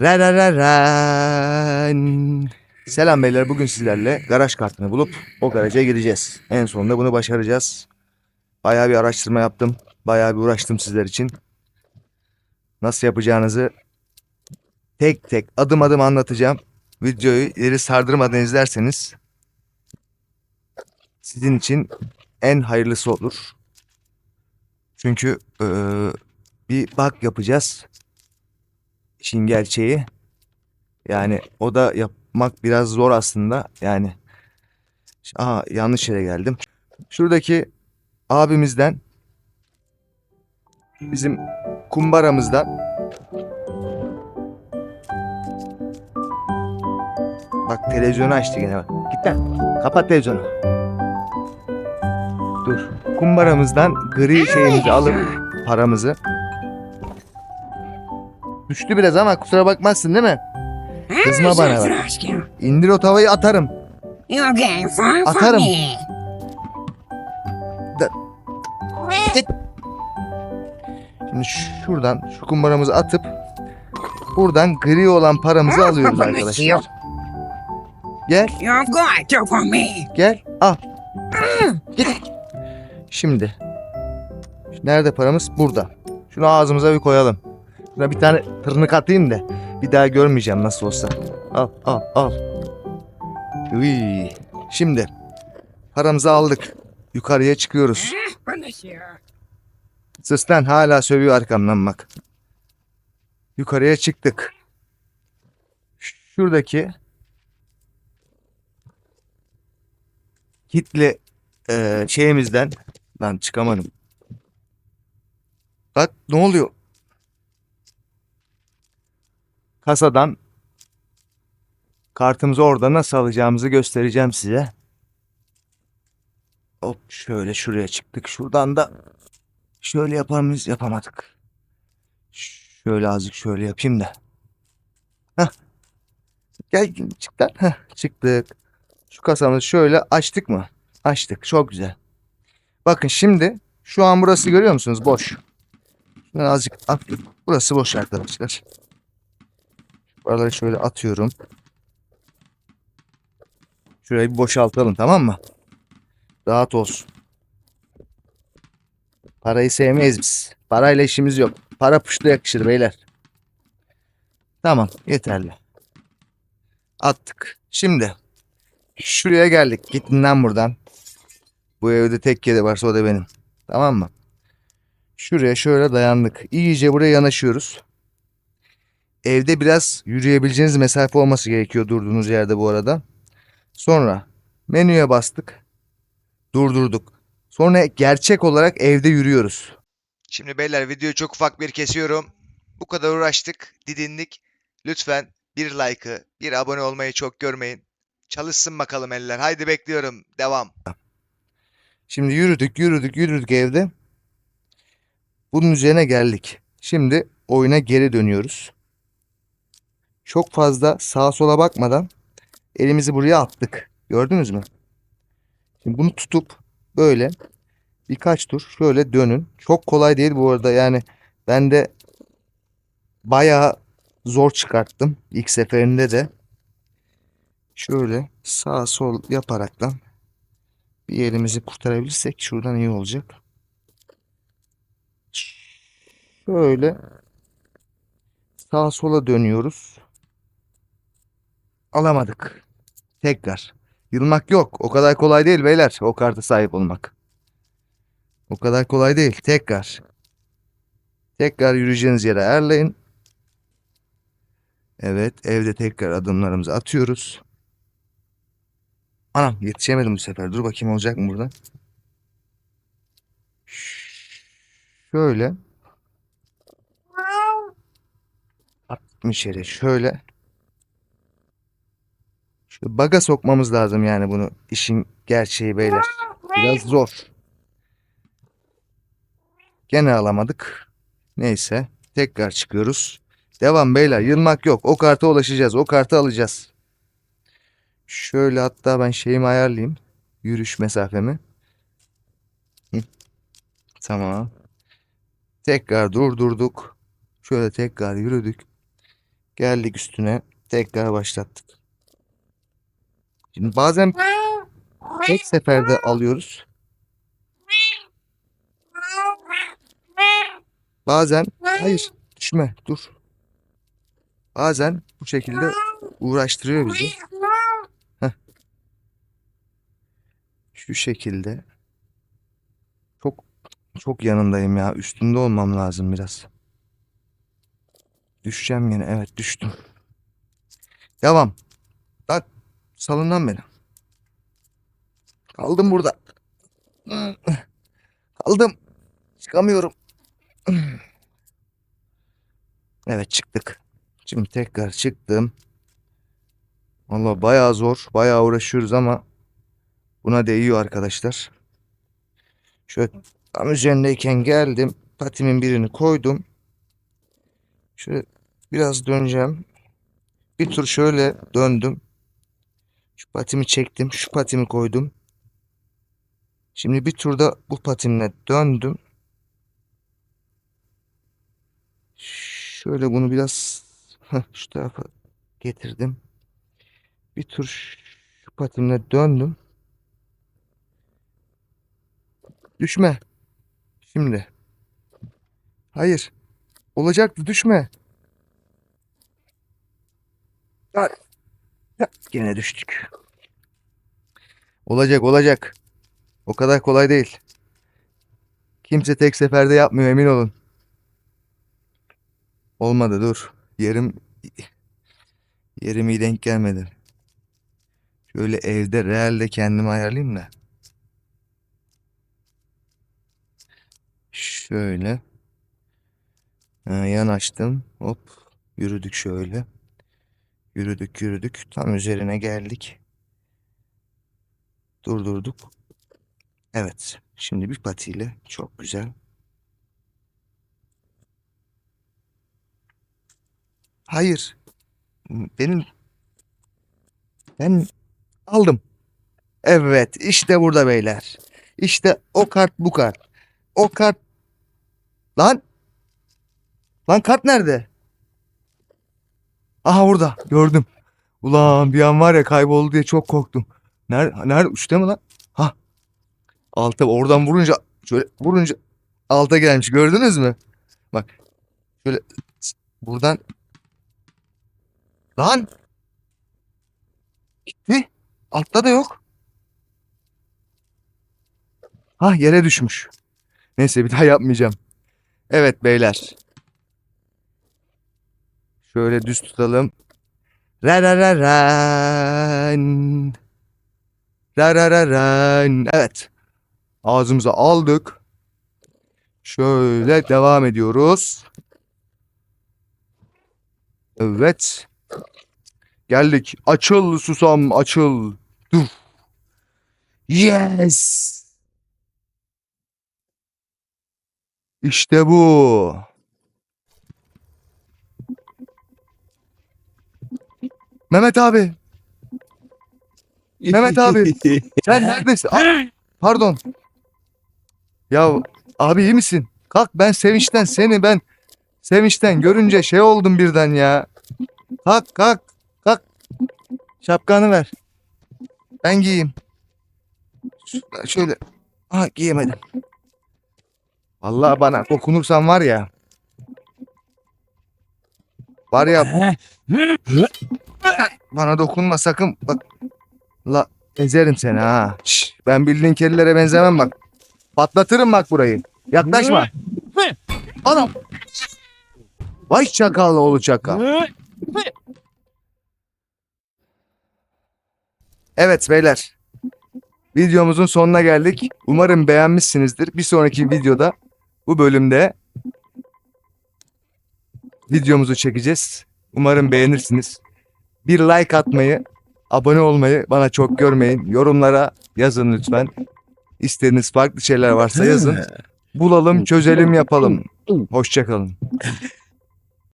Ra ra ra ran. Selam beyler bugün sizlerle garaj kartını bulup o garaja gireceğiz. En sonunda bunu başaracağız. Bayağı bir araştırma yaptım. Bayağı bir uğraştım sizler için. Nasıl yapacağınızı tek tek adım adım anlatacağım. Videoyu ileri sardırmadan izlerseniz sizin için en hayırlısı olur. Çünkü eee, bir bug yapacağız. İşin gerçeği. Yani o da yapmak biraz zor aslında. Yani Aa, yanlış yere geldim. Şuradaki abimizden bizim kumbaramızdan Bak televizyonu açtı gene bak. Git lan. Kapat televizyonu. Dur. Kumbaramızdan gri şeyimizi alıp paramızı. Düştü biraz ama kusura bakmazsın değil mi? Kızma bana bak. İndir o tavayı atarım. Atarım. Atarım. Şimdi şuradan şu kumbaramızı atıp buradan gri olan paramızı alıyoruz arkadaşlar. Gel gel al. Git. Şimdi. Nerede paramız? Burada. Şunu ağzımıza bir koyalım. Şuna bir tane tırnak atayım da bir daha görmeyeceğim nasıl olsa. Al al al. Uy. Şimdi paramızı aldık. Yukarıya çıkıyoruz. Sus lan hala sövüyor arkamdan bak. Yukarıya çıktık. Şuradaki kitle eee, şeyimizden lan çıkamadım. Bak ne oluyor? Kasadan kartımızı orada nasıl alacağımızı göstereceğim size. Hop şöyle şuraya çıktık. Şuradan da Şöyle yapar mıyız? Yapamadık. Şöyle azıcık şöyle yapayım da. Hah. Gel çık lan. Çıktık. Şu kasamızı şöyle açtık mı? Açtık. Çok güzel. Bakın şimdi şu an burası görüyor musunuz? Boş. Ben azıcık at. Burası boş arkadaşlar. Buraları şöyle atıyorum. Şurayı bir boşaltalım tamam mı? Rahat olsun. Parayı sevmeyiz biz. Parayla işimiz yok. Para puşta yakışır beyler. Tamam yeterli. Attık. Şimdi şuraya geldik. Gittin lan buradan. Bu evde tek kedi varsa o da benim. Tamam mı? Şuraya şöyle dayandık. İyice buraya yanaşıyoruz. Evde biraz yürüyebileceğiniz mesafe olması gerekiyor durduğunuz yerde bu arada. Sonra menüye bastık. Durdurduk. Sonra gerçek olarak evde yürüyoruz. Şimdi beyler videoyu çok ufak bir kesiyorum. Bu kadar uğraştık, didindik. Lütfen bir like'ı, bir abone olmayı çok görmeyin. Çalışsın bakalım eller. Haydi bekliyorum. Devam. Şimdi yürüdük, yürüdük, yürüdük evde. Bunun üzerine geldik. Şimdi oyuna geri dönüyoruz. Çok fazla sağa sola bakmadan elimizi buraya attık. Gördünüz mü? Şimdi bunu tutup böyle birkaç tur şöyle dönün. Çok kolay değil bu arada yani ben de bayağı zor çıkarttım ilk seferinde de. Şöyle sağ sol yaparaktan bir elimizi kurtarabilirsek şuradan iyi olacak. Şöyle sağa sola dönüyoruz. Alamadık. Tekrar. Yılmak yok. O kadar kolay değil beyler. O karta sahip olmak. O kadar kolay değil. Tekrar. Tekrar yürüyeceğiniz yere ayarlayın. Evet. Evde tekrar adımlarımızı atıyoruz. Anam yetişemedim bu sefer. Dur bakayım olacak mı burada? Şöyle. Attım içeri. Şöyle. Baga sokmamız lazım yani bunu. İşin gerçeği beyler. Biraz zor. Gene alamadık. Neyse. Tekrar çıkıyoruz. Devam beyler. Yılmak yok. O karta ulaşacağız. O kartı alacağız. Şöyle hatta ben şeyimi ayarlayayım. Yürüyüş mesafemi. Hı. Tamam. Tekrar durdurduk. Şöyle tekrar yürüdük. Geldik üstüne. Tekrar başlattık. Şimdi bazen tek seferde alıyoruz. Bazen hayır düşme dur. Bazen bu şekilde uğraştırıyor bizi. Şu şekilde. Çok çok yanındayım ya. Üstünde olmam lazım biraz. Düşeceğim yine. Evet düştüm. Devam. Salın lan beni. Kaldım burada. Kaldım. Çıkamıyorum. Evet çıktık. Şimdi tekrar çıktım. Valla bayağı zor. Bayağı uğraşıyoruz ama buna değiyor arkadaşlar. Şöyle tam üzerindeyken geldim. Patimin birini koydum. Şöyle biraz döneceğim. Bir tur şöyle döndüm. Şu patimi çektim. Şu patimi koydum. Şimdi bir turda bu patimle döndüm. Şöyle bunu biraz şu tarafa getirdim. Bir tur şu patimle döndüm. Düşme. Şimdi. Hayır. Olacaktı düşme. Ya, Gene düştük. Olacak olacak. O kadar kolay değil. Kimse tek seferde yapmıyor emin olun. Olmadı dur. Yerim yerim iyi denk gelmedi. Şöyle evde realde kendimi ayarlayayım da. Şöyle. Ha, yanaştım. Hop. Yürüdük şöyle. Yürüdük yürüdük. Tam üzerine geldik. Durdurduk. Evet. Şimdi bir patiyle çok güzel. Hayır. Benim ben aldım. Evet, işte burada beyler. İşte o kart bu kart. O kart Lan Lan kart nerede? Aha burada. Gördüm. Ulan bir an var ya kayboldu diye çok korktum. Nerede? Nerede? Üstte mi lan? Ha. Alta oradan vurunca şöyle vurunca alta gelmiş. Gördünüz mü? Bak. Şöyle buradan Lan. Gitti. Altta da yok. Ha yere düşmüş. Neyse bir daha yapmayacağım. Evet beyler. Şöyle düz tutalım. Ra ra ra ran. Ra ra ra ran. Evet. Ağzımıza aldık. Şöyle devam ediyoruz. Evet. Geldik. Açıl susam açıl. Dur. Yes. İşte bu. Mehmet abi. Mehmet abi. Sen neredesin? Aa, pardon. Ya abi iyi misin? Kalk ben sevinçten seni ben sevinçten görünce şey oldum birden ya. Kalk kalk kalk. Şapkanı ver. Ben giyeyim. Şöyle. Ha giyemedim. Vallahi bana dokunursan var ya. Var ya bana dokunma sakın. Bak. La ezerim seni ha. Şş, ben bildiğin kedilere benzemem bak. Patlatırım bak burayı. Yaklaşma. Anam. Vay çakal oğlu çakal. Evet beyler. Videomuzun sonuna geldik. Umarım beğenmişsinizdir. Bir sonraki videoda bu bölümde videomuzu çekeceğiz. Umarım beğenirsiniz. Bir like atmayı, abone olmayı bana çok görmeyin. Yorumlara yazın lütfen. İstediğiniz farklı şeyler varsa yazın. Bulalım, çözelim, yapalım. Hoşçakalın.